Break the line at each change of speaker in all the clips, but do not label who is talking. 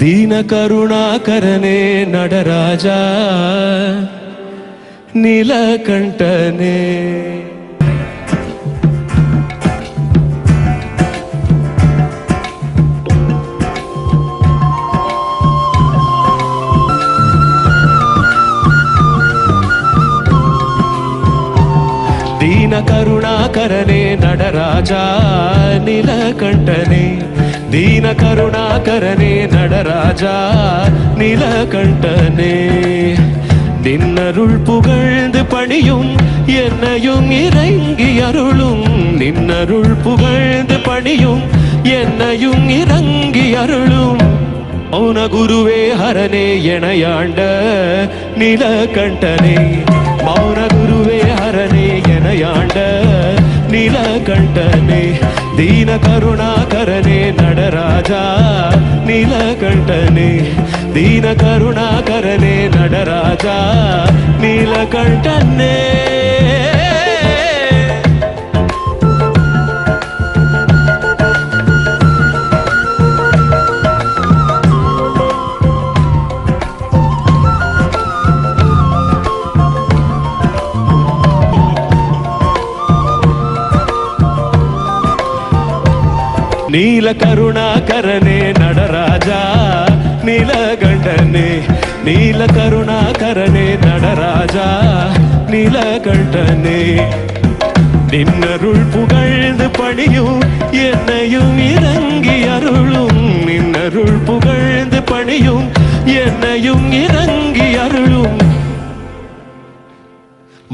ದೀನ ಕರುಣಾಕರನೇ ನಡರಾಜ ನೀಲಕಂಠನೇ. ದೀನ ಕರುಣಾಕರನೇ ನಡರಾಜ ನೀಲಕಂಠನೇ. ದೀನ கருணாகரனே நடராஜா நிலகண்டனே நின்னருள் புகழ்ந்து பணியும் என்னையும் இறங்கி அருளும் நின்னருள் புகழ்ந்து பணியும் என்னையும் இறங்கி அருளும் மௌன குருவே ஹரனே எனையாண்ட நிலகண்டனே மௌன குருவே ஹரனே దీన కరుణాకరనే నడరాజా నీలకంఠనే దీన కరుణాకరనే నడరాజా నీలకంఠనే நீல கருணாகரனே நடராஜா நீலகண்டனே நீல கருணாகரனே நடராஜா நீலகண்டனே நின்னருள் புகழ்ந்து பணியும் என்னையும் இறங்கி அருளும். நின்னருள் புகழ்ந்து பணியும் என்னையும் இறங்கி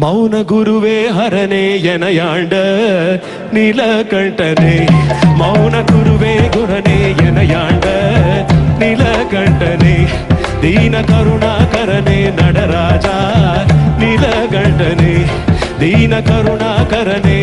மௌன குருவே ஹரனே எனையாண்ட நீலகண்டனே. மௌன குருவே குரனே எனையாண்ட நீலகண்டனே. தீன கருணாகரனே நடராஜா நில கண்டனே தீன கருணாகரனே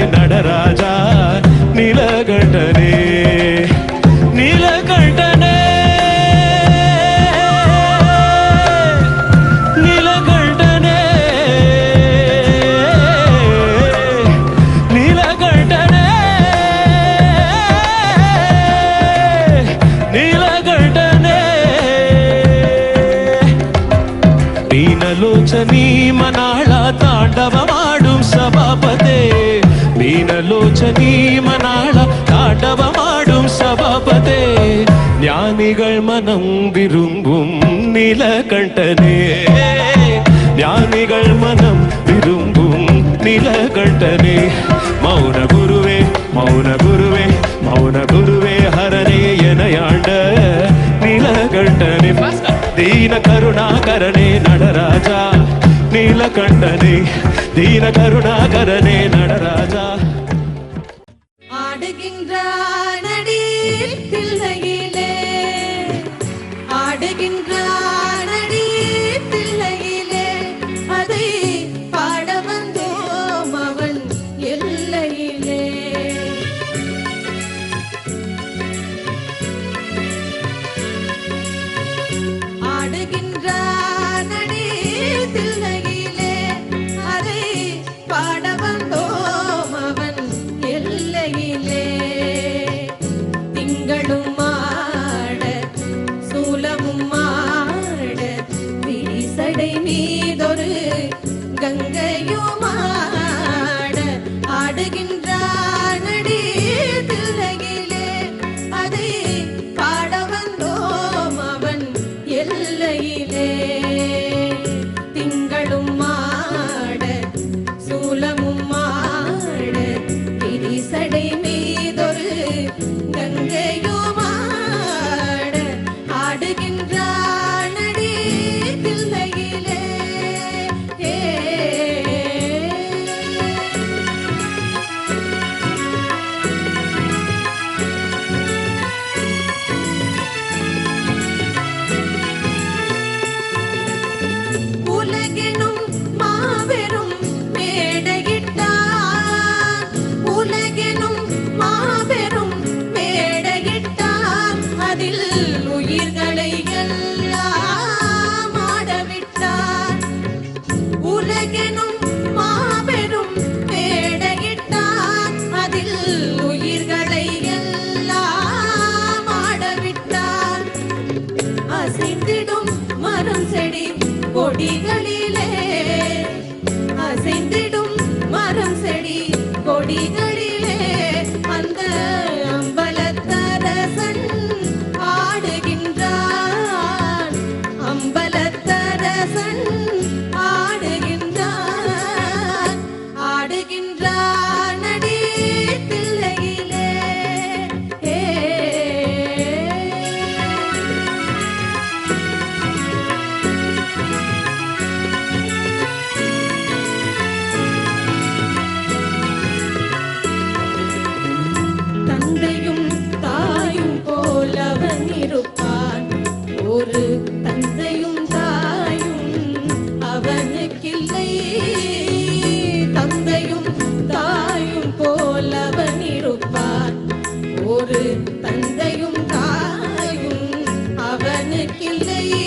ஞானிகள் மனம் விரும்பும் நிலகண்டனே. ஞானிகள் மனம் விரும்பும் நிலகண்டனே. மௌன குருவே மௌன குருவே மௌன குருவே ஹரனே எனையாண்ட நிலகண்டனே. தீன கருணாகரனே நடராஜா நீலகண்டனே. தீன கருணாகரனே நடராஜா.
பாட வந்தோம் அவன் எல்லையிலே. திங்களும் மாட சூலமும் மாட விரிசடை மீதொரு கங்கையுமா Señor. அசைந்திடும் மரம் செடி கொடிகளிலே. அசைந்திடும் மரம் செடி கொடிகளிலே. அந்த kinte